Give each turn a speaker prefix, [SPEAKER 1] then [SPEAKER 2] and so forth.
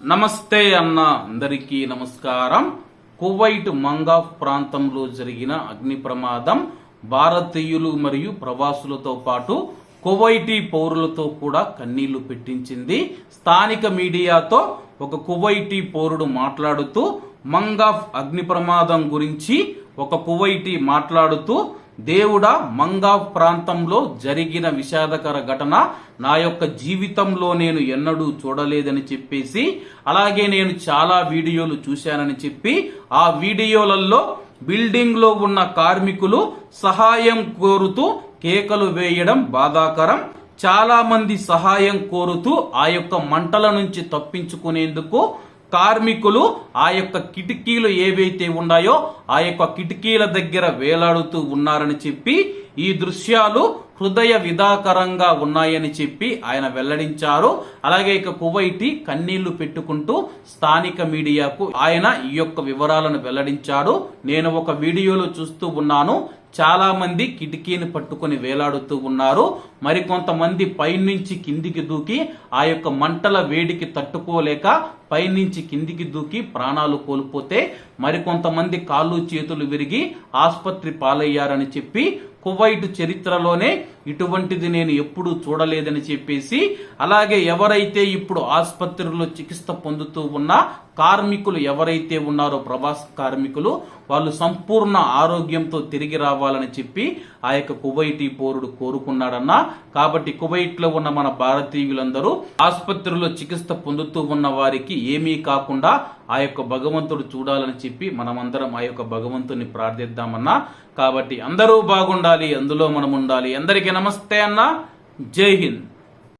[SPEAKER 1] నమస్తే అన్న అందరికీ నమస్కారం. కువైట్ మంగాఫ్ ప్రాంతంలో జరిగిన అగ్ని ప్రమాదం భారతీయులు మరియు ప్రవాసులతో పాటు కువైటీ పౌరులతో కూడా కన్నీళ్ళు పెట్టించింది. స్థానిక మీడియాతో ఒక కువైటీ పౌరుడు మాట్లాడుతూ మంగాఫ్ అగ్ని ప్రమాదం గురించి ఒక కువైటీ మాట్లాడుతూ దేవుడ మంగా ప్రాంతంలో జరిగిన విషాదకర ఘటన నా యొక్క జీవితంలో నేను ఎన్నడూ చూడలేదని చెప్పేసి అలాగే నేను చాలా వీడియోలు చూశానని చెప్పి ఆ వీడియోలలో బిల్డింగ్లో ఉన్న కార్మికులు సహాయం కోరుతూ కేకలు వేయడం బాధాకరం. చాలా మంది సహాయం కోరుతూ ఆ యొక్క మంటల నుంచి తప్పించుకునేందుకు కార్మికులు ఆ యొక్క కిటికీలు ఏవైతే ఉన్నాయో ఆ యొక్క కిటికీల దగ్గర వేలాడుతూ ఉన్నారని చెప్పి ఈ దృశ్యాలు హృదయ విధాకరంగా ఉన్నాయని చెప్పి ఆయన వెల్లడించారు. అలాగే ఇక కువైటి కన్నీళ్ళు పెట్టుకుంటూ స్థానిక మీడియాకు ఆయన ఈ యొక్క వివరాలను వెల్లడించాడు. నేను ఒక వీడియోలో చూస్తూ ఉన్నాను. చాలా మంది కిటికీని పట్టుకొని వేలాడుతూ ఉన్నారు. మరికొంతమంది పైనుంచి కిందికి దూకి ఆ యొక్క మంటల వేడికి తట్టుకోలేక పైనుంచి కిందికి దూకి ప్రాణాలు కోల్పోతే మరికొంతమంది కాళ్ళు చేతులు విరిగి ఆసుపత్రి పాలయ్యారని చెప్పి కువైట్ చరిత్రలోనే ఇటువంటిది నేను ఎప్పుడూ చూడలేదని చెప్పేసి అలాగే ఎవరైతే ఇప్పుడు ఆసుపత్రిలో చికిత్స పొందుతూ ఉన్నా కార్మికులు ఎవరైతే ఉన్నారో ప్రవాస కార్మికులు వాళ్ళు సంపూర్ణ ఆరోగ్యంతో తిరిగి రావాలని చెప్పి ఆ యొక్క కువైటీ పౌరుడు కోరుకున్నాడన్న. కాబట్టి కువైట్లో ఉన్న మన భారతీయులందరూ ఆసుపత్రిలో చికిత్స పొందుతూ ఉన్న వారికి ఏమీ కాకుండా ఆ యొక్క భగవంతుడు చూడాలని చెప్పి మనమందరం ఆ యొక్క భగవంతుని ప్రార్థిద్దామన్నా. కాబట్టి అందరూ బాగుండాలి అందులో మనం ఉండాలి అందరికీ నమస్తే అన్న. జై హింద్.